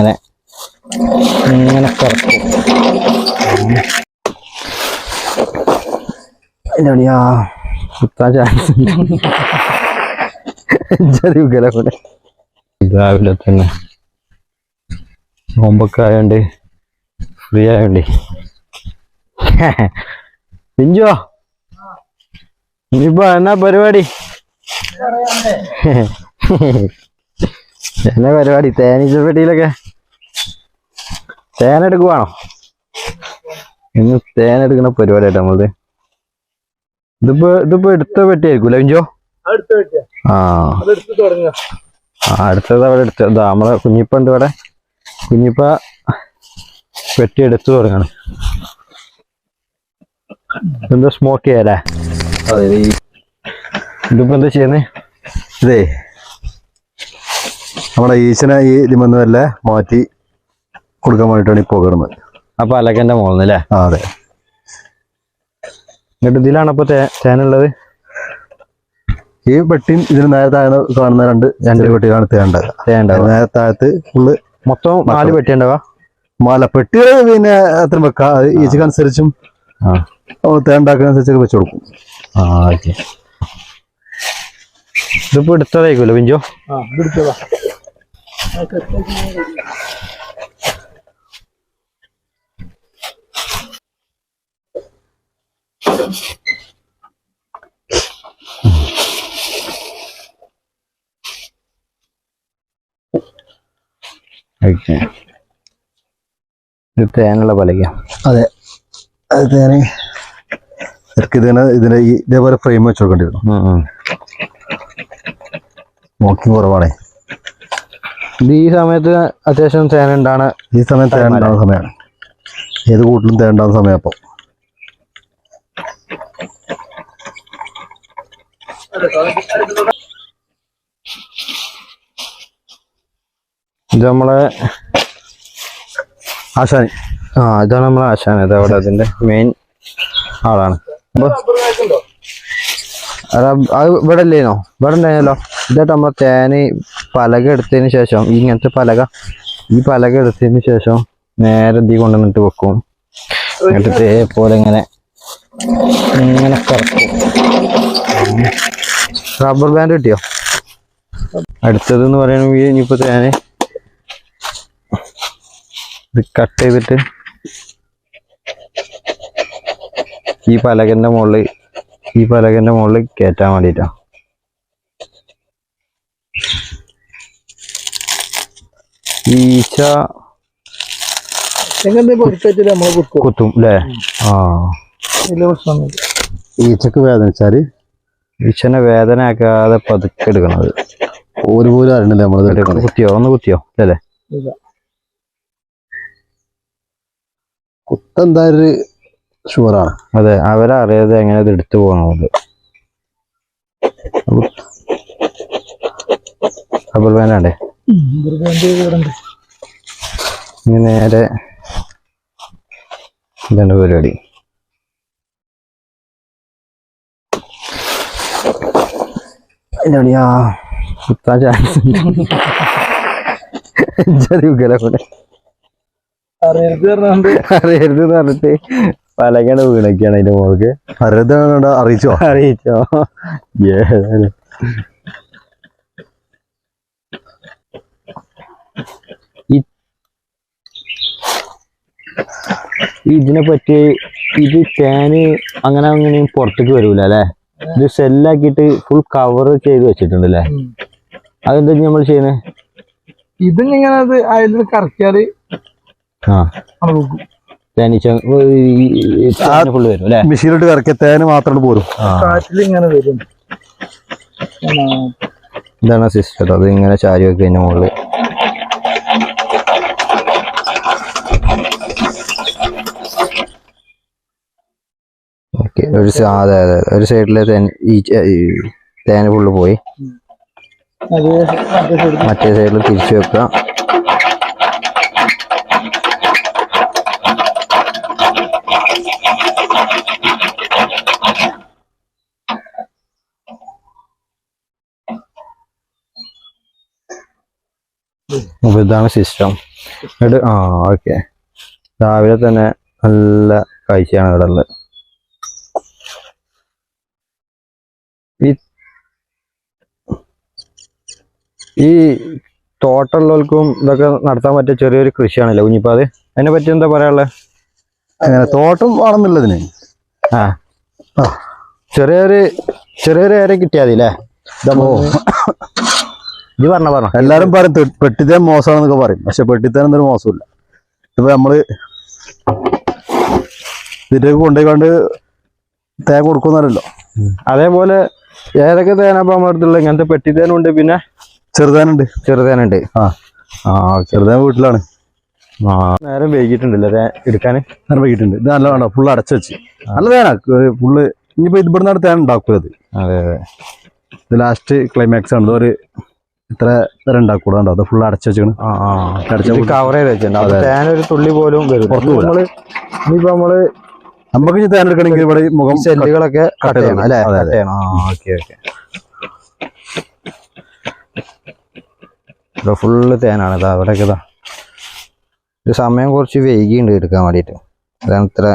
ഇങ്ങനെ ഇങ്ങനെ കറക്കും. എവിടെയാ കുത്താൻ ചാൻസ് ചെറിയ കൂടെ രാവിലെ തന്നെ. നോമ്പൊക്കെ ആയോണ്ട് ഫ്രീ ആയോണ്ട്. പിഞ്ചോ ഇനിയിപ്പോ എന്നാ പരിപാടി? എന്നാ പരിപാടി? തേനീച്ചപ്പെട്ടിയിലൊക്കെ? തേനെടുക്കുവാണോ ഇന്ന് തേനെടുക്കുന്ന പരിപാടിയായിട്ട് നമ്മളത്. ഇതിപ്പോ ഇതിപ്പോ എടുത്ത പെട്ടിയായിരിക്കും ലഞ്ചോ ആ. അടുത്തത് അവിടെ എടുത്ത നമ്മളെ കുഞ്ഞിപ്പ ഉണ്ട് ഇവിടെ. കുഞ്ഞിപ്പ പെട്ടി എടുത്തു തുടങ്ങാണ്. എന്താ സ്മോക്ക് ചെയ്യാലേ ഇതിപ്പോ എന്താ ചെയ്യുന്നേ? ഇതേ. നമ്മുടെ ഈശനെ ഈ ഇതിമെന്നല്ല മാറ്റി കൊടുക്കാൻ വേണ്ടിയിട്ടാണ് ഈ പുകർന്നത് അപ്പൊ അലക്കന്റെ മോളിൽ അല്ലേ ആ അതെ. എന്നിട്ട് ഇതിലാണ് അപ്പൊ തേനുള്ളത്? ഈ പെട്ടിയും ഇതിന് നേരെ താഴെ കാണുന്ന രണ്ട് രണ്ട് പെട്ടികളാണ് തേണ്ടത്. തേണ്ടത് നേരെ താഴത്ത് ഫുള്ള് മൊത്തം നാല് പെട്ടി ഉണ്ടാവാ? മല പെട്ടികൾ പിന്നെ അത്ര വെക്കാം. ഈച്ചക്കനുസരിച്ചും ആ. തേണ്ടാക്കുന്നതനുസരിച്ചൊക്കെ വെച്ച് കൊടുക്കും. ആ ഓക്കെ. ഇതിപ്പോ എടുത്തതായിരിക്കുമല്ലോ പിഞ്ചോ ആ ഇതെടുത്തതാ ഓക്കെ. ഇത് തേനുള്ള പലക. അതെ. അത് തേന. എനിക്ക് ഇതിനെ ഇതിനെ ഇതേപോലെ ഫ്രെയിം വെച്ച് നോക്കേണ്ടി വരും. നോക്കി കുറവാണേ. ഇത് ഈ സമയത്ത് അത്യാവശ്യം തേന ഉണ്ടാണ് ഈ സമയത്ത് തേനുണ്ടാവുന്ന ഉണ്ടാകുന്ന സമയമാണ്. ഏത് കൂട്ടിലും തേനുണ്ടാവുന്ന ഉണ്ടാകുന്ന സമയം അപ്പം ഇത് നമ്മളെ ആശാനി ആ ഇതാണ് നമ്മളെ ആശാൻ. ഇത് അവിടെ അതിന്റെ മെയിൻ ആളാണ്. അത് ഇവിടെ ഇല്ലേനോ? ഇവിടെ ഉണ്ടായിരുന്നല്ലോ ഇതായിട്ട് നമ്മളെ തേന് പലക എടുത്തതിന് ശേഷം ഇങ്ങനത്തെ പലക ഈ പലക എടുത്തതിന് ശേഷം നേരെ ഇതി കൊണ്ടുവന്നിട്ട് വെക്കും. എന്നിട്ട് ഇതേപോലെ ഇങ്ങനെ ഇങ്ങനെ കറക്കും. റബ്ബർ ബാൻഡ് കിട്ടിയോ? അടുത്തത് എന്ന് പറയുന്നത് ഇനിയിപ്പോ ഞാൻ ഇത് കട്ട് ചെയ്തിട്ട് ഈ പലകന്റെ മുകളിൽ ഈ പലകന്റെ മുകളിൽ കയറ്റാൻ വേണ്ടിട്ടാ. ഈച്ച കുത്തും? അല്ലേ ആ. ഈച്ചക്ക് വേദനിച്ചാൽ? ഈച്ചനെ വേദന ആക്കാതെ പതുക്കെ എടുക്കണത്. ഒരു പോലും അറിയണില്ല നമ്മളത് കുത്തിയോ? ഒന്ന് കുത്തിയോ? അല്ലേ കുത്തെന്തായാലും ഷുവറാണ്. അതെ അവരറിയാതെ എങ്ങനെ ഇത് എടുത്തു പോകണത് റബ്ബർ ബാൻഡാണ്ടേ ഇനി നേരെ ഇതാണ് പരിപാടി? എവിടെയാ കുത്താൻ ചാൻസ് അറിയരുത് അറിയരുത് പറഞ്ഞിട്ട് പലകണ വീണൊക്കെയാണ് അതിന്റെ മോൾക്ക്. അറിയാതെ അറിയിച്ചോ? അറിയിച്ചോ? ഈ- ഇതിനെ പറ്റി ഇത് ഫാന് അങ്ങനെ അങ്ങനെ പുറത്തേക്ക് വരൂല അല്ലെ? ഇത് സെല്ലാക്കിയിട്ട് ഫുൾ കവർ ചെയ്ത് വെച്ചിട്ടുണ്ട് അല്ലേ അതെന്താ നമ്മൾ ചെയ്യുന്നത് ഇതിങ്ങനെ അത് അതിൽ കറക്കിയാൽ മെഷീനിട്ട് കറക്കിയ തേന് മാത്രം പോരും. ഇങ്ങനെ വരും. ഇതാണ് സിസ്റ്റർ അത് ഇങ്ങനെ ചാരി വെക്കുക അതിന്റെ മുകളിൽ ഒരു അതെ അതെ. ഒരു സൈഡിലെ തേന് ഫുള്ള് പോയി. മറ്റേ സൈഡിൽ തിരിച്ചു വെക്കുക അപ്പൊ ഇതാണ് സിസ്റ്റം എന്നിട്ട് ആ ഓക്കെ. രാവിലെ തന്നെ നല്ല കാഴ്ചയാണ് ഇവിടെ ഉള്ളത് ഈ ഈ തോട്ടമുള്ളവർക്കും ഇതൊക്കെ നടത്താൻ പറ്റിയ ചെറിയൊരു കൃഷിയാണല്ലോ കുഞ്ഞിപ്പോ അത് അതിനെ പറ്റി എന്താ പറയാനുള്ളത് അങ്ങനെ തോട്ടം വേണമെന്നുള്ളതിന് ആ. ചെറിയൊരു ചെറിയൊരു ഏറെ കിട്ടിയാതി അല്ലേ? ഇത് പറഞ്ഞ പറഞ്ഞ. എല്ലാരും പറയും തെ- പെട്ടിത്തേൻ മോശമാണെന്നൊക്കെ പറയും. പക്ഷെ പെട്ടിത്തേൻ എന്തൊരു മോശമില്ല. ഇപ്പൊ നമ്മൾ ഇതിലേക്ക് കൊണ്ടുപോയിക്കൊണ്ട് തേൻ കൊടുക്കുന്നല്ലോ അതേപോലെ ഏതൊക്കെ തേനപ്പം നമ്മുടെ അടുത്തുള്ള ഇങ്ങനത്തെ പെട്ടിത്തേനുണ്ട് പിന്നെ ചെറുതാനുണ്ട്. ചെറുതാനുണ്ട്. ആ. ആ ചെറുതാൻ വീട്ടിലാണ്. നേരം വൈകിട്ടുണ്ടല്ലേ തേ എടുക്കാന് നേരം വൈകിട്ടുണ്ട്. ഇത് നല്ല വേണ്ട ഫുള്ള് അടച്ചു വെച്ച്. നല്ല തേനാ. ഫുള്ള് ഇനിയിപ്പോ ഇത് തേൻ ഉണ്ടാക്കൂല ഇത്. അതെ അതെ. ഇത് ലാസ്റ്റ് ക്ലൈമാക്സ് ആണ്. ഒരു ഇത്ര തരം ഉണ്ടാക്കൂടാ കണ്ടോ? അത് ഫുള്ള് അടച്ചു വെച്ചാണ് ആ കവർ ചെയ്ത് വെച്ചിട്ടുണ്ട്. തേൻ ഒരു തുള്ളി പോലും വരും നമ്മൾ ഇനിയിപ്പോ നമ്മൾ നമുക്ക് തേനെടുക്കണമെങ്കിൽ തേൻ എടുക്കണമെങ്കിൽ ഇവിടെ മുഖം സെല്ലുകളൊക്കെ കട്ട് ചെയ്യണം അല്ലേ? Okay okay. ഓക്കെ ഫുള്ള് തേനാണ്. ഇതാ അവിടെയൊക്കെ ഇതാ. ഇത് സമയം കുറച്ച് വൈകിയുണ്ട് എടുക്കാൻ വേണ്ടിയിട്ട്. അതാണ് ഇത്ര.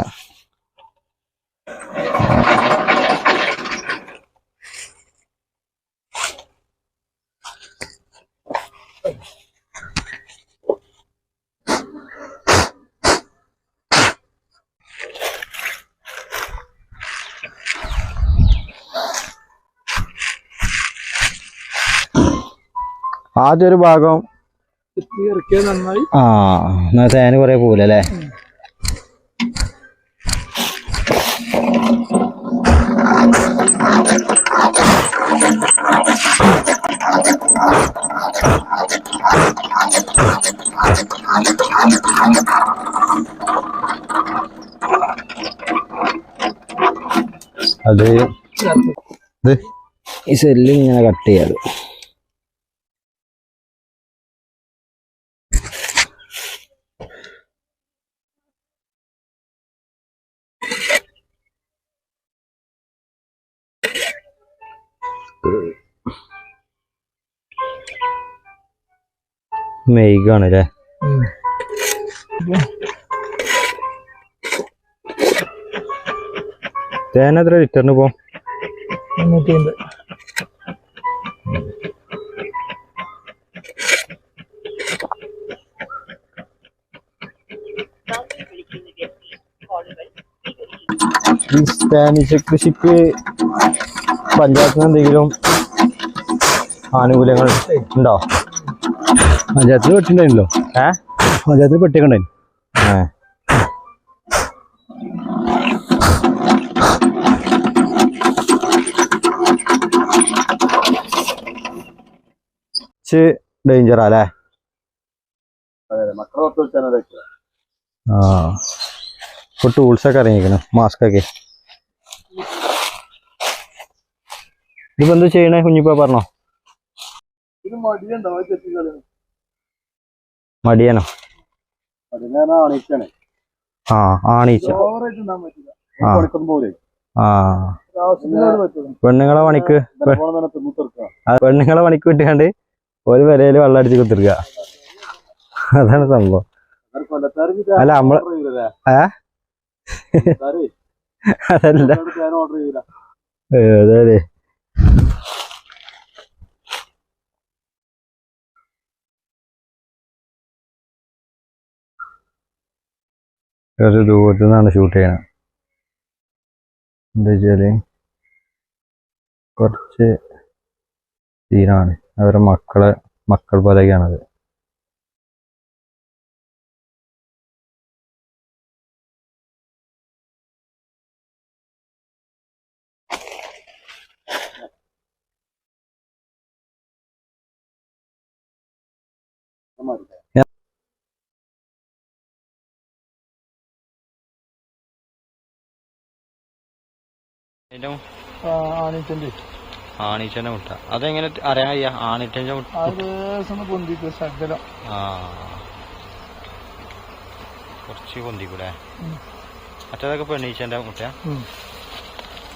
ആദ്യ ഒരു ഭാഗം ആ എന്നാ തേന് കുറെ പോലല്ലേ അത് ഇത്. ഈ സെല്ലിങ്ങനെ കട്ട് ചെയ്യാത് മെയ്ഗാണ് അല്ലേ തേൻ എത്ര ലിറ്ററിന് പോ മുന്നൂറ്റി അമ്പത് ഈ സ്പാനിഷ് കൃഷിക്ക് പഞ്ചായത്തിന് എന്തെങ്കിലും ആനുകൂല്യങ്ങൾ ഉണ്ടോ? പഞ്ചായത്തിൽ പെട്ടിണ്ടായിരുന്നല്ലോ ഏ? പഞ്ചായത്തിൽ പെട്ടിയൊക്കെ ഉണ്ടായിരുന്നു ഡേഞ്ചറാ അല്ലേ? ആ. ഇപ്പൊ ടൂൾസൊക്കെ ഇറങ്ങിക്കണം മാസ്കൊക്കെ മാസ്ക് ഒക്കെ. ഇതിപ്പോ എന്താ ചെയ്യണേ? കുഞ്ഞിപ്പോ പറഞ്ഞോ. മടിയാനോ? ആ ആണീച്ച. ആ. പെണ്ണുങ്ങളെ പണിക്ക് പെണ്ണുങ്ങളെ പണിക്ക് വിട്ടുകൊണ്ട് ഒരു വിലയിൽ വെള്ളം അടിച്ച് കുത്തിരിക്ക. അതാണ് സംഭവം. അല്ല നമ്മൾ ഏ? അതല്ല. അതെ. ഒരു ദൂരത്തു നിന്നാണ് ഷൂട്ട് ചെയ്യണത്. എന്താ വെച്ചാൽ കുറച്ച് സീനാണ്. അവരുടെ മക്കളെ മക്കൾ പലകയാണത് ആണിച്ചന്റെ ആണീച്ചന്റെ. മുട്ട. അതെങ്ങനെ അറിയാൻ കഴിയ ആണിച്ചന്റെ മുട്ട ആ. കുറച്ച് പൊന്തിക്കൂടെ. മറ്റേതൊക്കെ പെണ്ണീച്ചന്റെ മുട്ട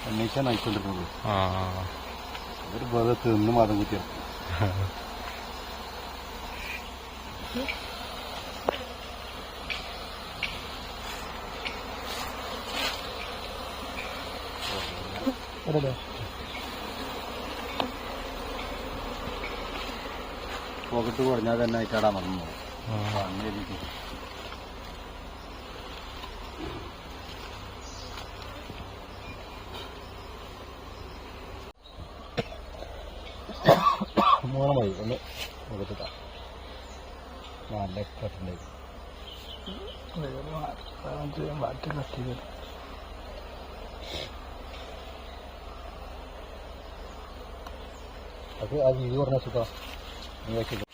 അന്വേഷിച്ചാൻ അയച്ചുകൊണ്ടിരുന്നത് ആ. ഒരു വെറുതെ തിന്ന് മതം കുത്തിയ. ഇവിടെ പോക്കറ്റ് കുറഞ്ഞാൽ തന്നെ ആയിട്ടാടാ മറന്നു അങ്ങനെ മൂന്ന് മതി ഒന്ന് മുഖത്തിട്ടാ നല്ല കട്ടുണ്ടായി മാറ്റി അത് ആ വീതി പറഞ്ഞ സുഖം